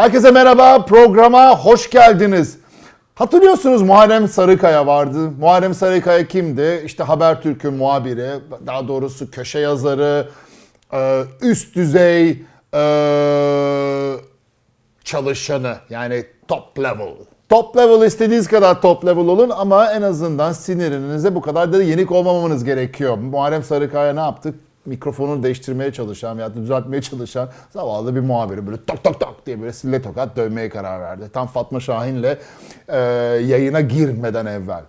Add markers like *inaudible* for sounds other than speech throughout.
Herkese merhaba, programa hoş geldiniz. Hatırlıyorsunuz Muharrem Sarıkaya vardı. Muharrem Sarıkaya kimdi? İşte Habertürk'ün muhabiri, daha doğrusu köşe yazarı, e, üst düzey e, çalışanı yani top level. Top level istediğiniz kadar top level olun ama en azından sinirinize bu kadar da yenik olmamanız gerekiyor. Muharrem Sarıkaya ne yaptık? Mikrofonu değiştirmeye çalışan veya düzeltmeye çalışan zavallı bir muhabiri böyle tok tok tok diye böyle sille tokat dövmeye karar verdi. Tam Fatma Şahin'le e, yayına girmeden evvel.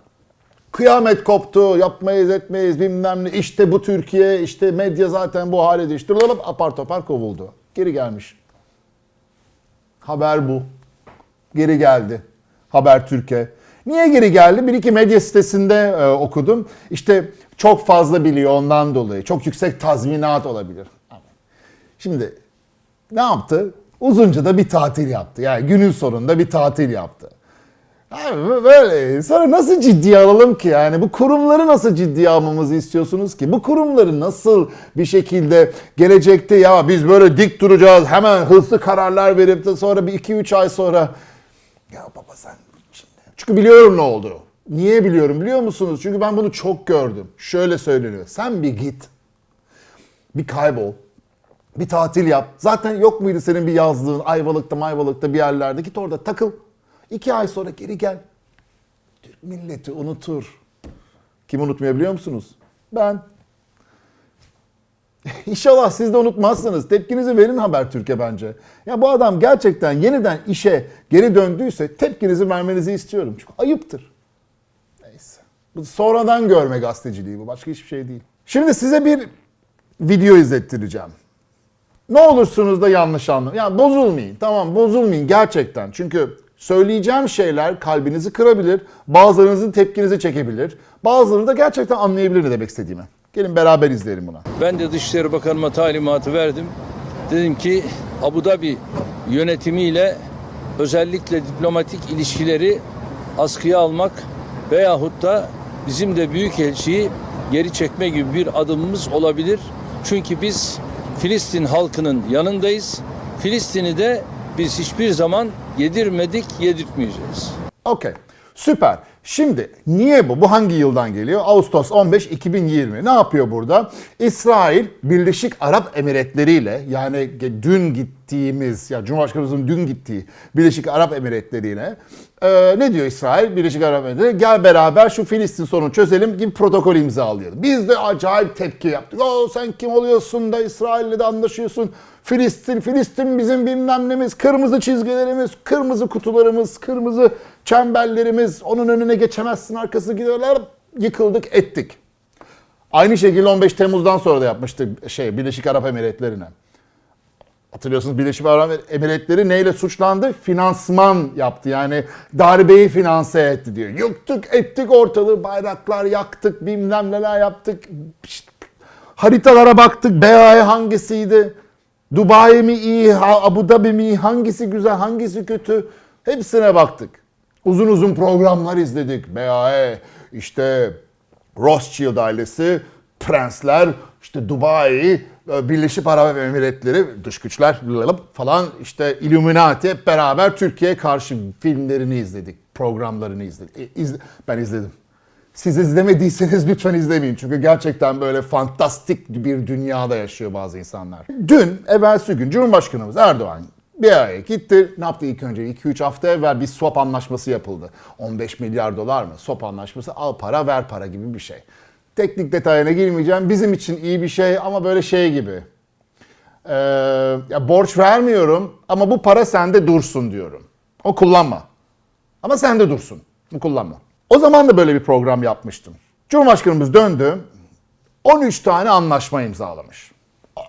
Kıyamet koptu, yapmayız etmeyiz bilmem ne. İşte bu Türkiye, işte medya zaten bu hale düştü. Apar topar kovuldu. Geri gelmiş. Haber bu. Geri geldi. Haber Türkiye. Niye geri geldi? Bir iki medya sitesinde e, okudum. İşte çok fazla biliyor ondan dolayı. Çok yüksek tazminat olabilir. Şimdi ne yaptı? Uzunca da bir tatil yaptı. Yani günün sonunda bir tatil yaptı. Abi böyle sonra nasıl ciddiye alalım ki yani bu kurumları nasıl ciddiye almamızı istiyorsunuz ki? Bu kurumları nasıl bir şekilde gelecekte ya biz böyle dik duracağız hemen hızlı kararlar verip de sonra bir iki üç ay sonra ya baba sen şimdi çünkü biliyorum ne oldu. Niye biliyorum biliyor musunuz? Çünkü ben bunu çok gördüm. Şöyle söyleniyor. Sen bir git. Bir kaybol. Bir tatil yap. Zaten yok muydu senin bir yazlığın Ayvalık'ta Mayvalık'ta bir yerlerde git orada takıl. İki ay sonra geri gel. Türk milleti unutur. Kim unutmuyor biliyor musunuz? Ben. *laughs* İnşallah siz de unutmazsınız. Tepkinizi verin Habertürk'e bence. Ya bu adam gerçekten yeniden işe geri döndüyse tepkinizi vermenizi istiyorum. Çünkü ayıptır. Sonradan görme gazeteciliği bu. Başka hiçbir şey değil. Şimdi size bir video izlettireceğim. Ne olursunuz da yanlış anlayın. Ya bozulmayın. Tamam bozulmayın gerçekten. Çünkü söyleyeceğim şeyler kalbinizi kırabilir. Bazılarınızın tepkinizi çekebilir. Bazıları da gerçekten anlayabilir ne demek istediğimi. Gelin beraber izleyelim bunu. Ben de Dışişleri Bakanıma talimatı verdim. Dedim ki Abu Dhabi yönetimiyle özellikle diplomatik ilişkileri askıya almak veyahut da bizim de büyükelçiyi geri çekme gibi bir adımımız olabilir. Çünkü biz Filistin halkının yanındayız. Filistin'i de biz hiçbir zaman yedirmedik, yedirtmeyeceğiz. Okey. Süper. Şimdi niye bu? Bu hangi yıldan geliyor? Ağustos 15 2020. Ne yapıyor burada? İsrail Birleşik Arap Emirlikleri ile yani dün gittiğimiz ya Cumhurbaşkanımızın dün gittiği Birleşik Arap Emirlikleri'ne e, ne diyor İsrail? Birleşik Arap Emirlikleri gel beraber şu Filistin sorunu çözelim gibi protokol imzalayalım. Biz de acayip tepki yaptık. O sen kim oluyorsun da İsrail'le de anlaşıyorsun. Filistin, Filistin bizim bilmem nemiz, kırmızı çizgilerimiz, kırmızı kutularımız, kırmızı çemberlerimiz, onun önüne geçemezsin arkası gidiyorlar. Yıkıldık ettik. Aynı şekilde 15 Temmuz'dan sonra da yapmıştık şey Birleşik Arap Emirlikleri'ne. Hatırlıyorsunuz Birleşik Arap Emirlikleri neyle suçlandı? Finansman yaptı. Yani darbeyi finanse etti diyor. Yıktık ettik ortalığı bayraklar yaktık bilmem neler yaptık. İşte haritalara baktık BAE hangisiydi? Dubai mi iyi, Abu Dhabi mi iyi, hangisi güzel, hangisi kötü? Hepsine baktık. Uzun uzun programlar izledik. BAE, işte Rothschild ailesi, prensler, işte Dubai, Birleşik Arap Emirlikleri, dış güçler falan işte Illuminati hep beraber Türkiye'ye karşı filmlerini izledik, programlarını izledik. İzle- ben izledim. Siz izlemediyseniz lütfen izlemeyin. Çünkü gerçekten böyle fantastik bir dünyada yaşıyor bazı insanlar. Dün, evvelsi gün Cumhurbaşkanımız Erdoğan bir araya gitti. Ne yaptı ilk önce? 2-3 hafta evvel bir swap anlaşması yapıldı. 15 milyar dolar mı? Swap anlaşması al para ver para gibi bir şey. Teknik detayına girmeyeceğim. Bizim için iyi bir şey ama böyle şey gibi. Ee, ya borç vermiyorum ama bu para sende dursun diyorum. O kullanma. Ama sende dursun. Bu kullanma. O zaman da böyle bir program yapmıştım. Cumhurbaşkanımız döndü. 13 tane anlaşma imzalamış.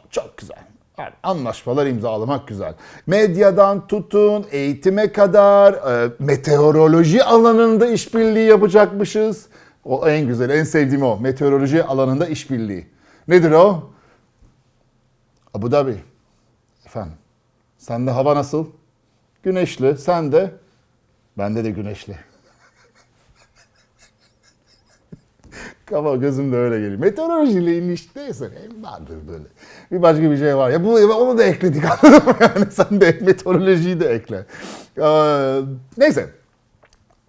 Çok güzel. Yani anlaşmalar imzalamak güzel. Medyadan tutun, eğitime kadar, e, meteoroloji alanında işbirliği yapacakmışız. O en güzel, en sevdiğim o. Meteoroloji alanında işbirliği. Nedir o? Abu Dhabi. Efendim. Sende hava nasıl? Güneşli. Sen de? Bende de güneşli. Kafa gözümde öyle geliyor. Meteorolojiyle ilişkideyse hem vardır böyle. Bir başka bir şey var. Ya bu onu da ekledik *laughs* anladın mı? Yani sen de meteorolojiyi de ekle. Ee, neyse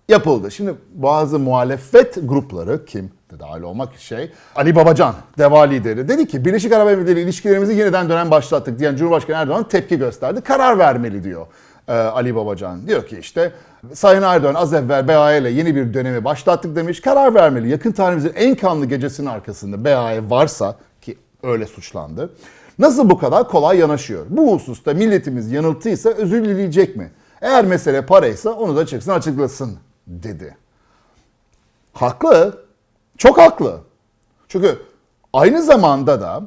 yapıldı. Şimdi bazı muhalefet grupları kim dahil olmak şey Ali Babacan deva lideri dedi ki Birleşik Arap Emirlikleri ilişkilerimizi yeniden dönem başlattık diyen Cumhurbaşkanı Erdoğan tepki gösterdi. Karar vermeli diyor e, Ali Babacan. Diyor ki işte Sayın Erdoğan az evvel BAE ile yeni bir dönemi başlattık demiş. Karar vermeli. Yakın tarihimizin en kanlı gecesinin arkasında BAE varsa ki öyle suçlandı. Nasıl bu kadar kolay yanaşıyor? Bu hususta milletimiz yanıltıysa özür dileyecek mi? Eğer mesele paraysa onu da çıksın açıklasın dedi. Haklı. Çok haklı. Çünkü aynı zamanda da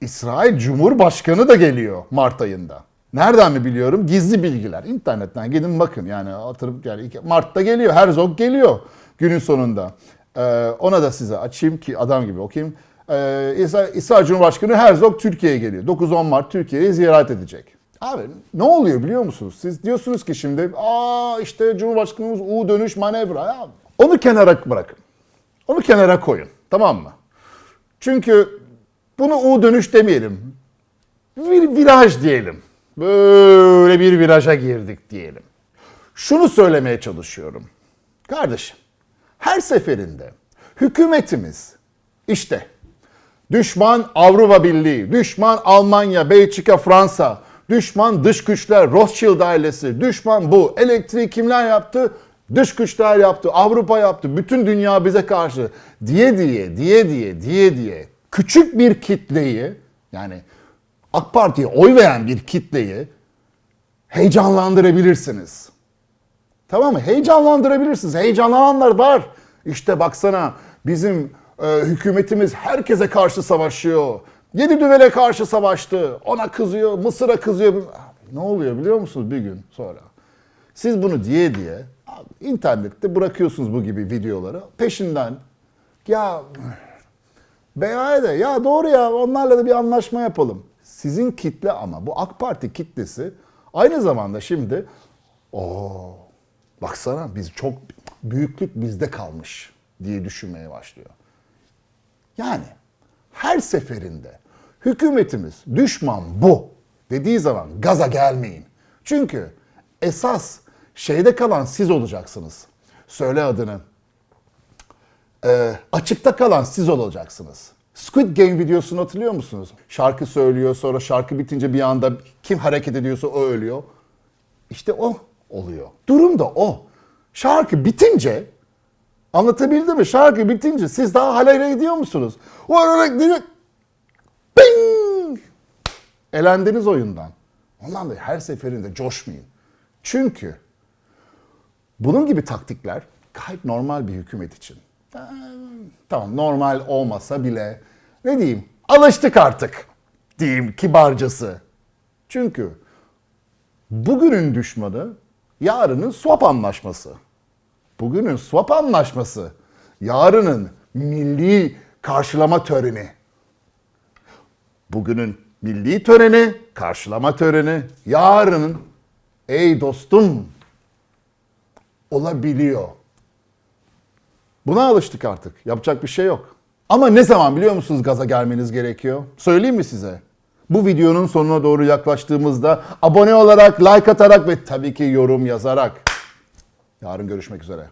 İsrail Cumhurbaşkanı da geliyor Mart ayında. Nereden mi biliyorum? Gizli bilgiler. İnternetten gidin bakın yani hatırlıp yani Mart'ta geliyor. Herzog geliyor günün sonunda. Ee, ona da size açayım ki adam gibi okuyayım. Ee, İsrail, İsrail Cumhurbaşkanı Herzog Türkiye'ye geliyor. 9-10 Mart Türkiye'yi ziyaret edecek. Abi ne oluyor biliyor musunuz? Siz diyorsunuz ki şimdi aa işte Cumhurbaşkanımız U dönüş manevra. Ya, onu kenara bırakın. Onu kenara koyun. Tamam mı? Çünkü bunu U dönüş demeyelim. Bir viraj diyelim. Böyle bir viraja girdik diyelim. Şunu söylemeye çalışıyorum. Kardeşim, her seferinde hükümetimiz işte düşman Avrupa Birliği, düşman Almanya, Belçika, Fransa, düşman dış güçler, Rothschild ailesi, düşman bu. Elektriği kimler yaptı? Dış güçler yaptı, Avrupa yaptı, bütün dünya bize karşı diye diye, diye diye, diye diye küçük bir kitleyi yani AK Parti'ye oy veren bir kitleyi heyecanlandırabilirsiniz. Tamam mı? Heyecanlandırabilirsiniz. Heyecanlananlar var. İşte baksana bizim e, hükümetimiz herkese karşı savaşıyor. Yedi düvele karşı savaştı. Ona kızıyor, Mısır'a kızıyor. Ne oluyor biliyor musunuz bir gün sonra? Siz bunu diye diye internette bırakıyorsunuz bu gibi videoları. Peşinden ya BA'ya ya doğru ya onlarla da bir anlaşma yapalım. Sizin kitle ama bu AK Parti kitlesi aynı zamanda şimdi o baksana biz çok büyüklük bizde kalmış diye düşünmeye başlıyor. Yani her seferinde hükümetimiz düşman bu dediği zaman gaza gelmeyin. Çünkü esas şeyde kalan siz olacaksınız. Söyle adını e, açıkta kalan siz olacaksınız. Squid Game videosunu hatırlıyor musunuz? Şarkı söylüyor sonra şarkı bitince bir anda kim hareket ediyorsa o ölüyor. İşte o oluyor. Durum da o. Şarkı bitince anlatabildim mi? Şarkı bitince siz daha halay ediyor musunuz? O öyle Bing! Elendiniz oyundan. Ondan da her seferinde coşmayın. Çünkü bunun gibi taktikler gayet normal bir hükümet için. Tamam normal olmasa bile ne diyeyim alıştık artık diyeyim kibarcası. Çünkü bugünün düşmanı yarının swap anlaşması. Bugünün swap anlaşması yarının milli karşılama töreni. Bugünün milli töreni, karşılama töreni, yarının ey dostum olabiliyor. Buna alıştık artık. Yapacak bir şey yok. Ama ne zaman biliyor musunuz gaza gelmeniz gerekiyor? Söyleyeyim mi size? Bu videonun sonuna doğru yaklaştığımızda abone olarak, like atarak ve tabii ki yorum yazarak. Yarın görüşmek üzere.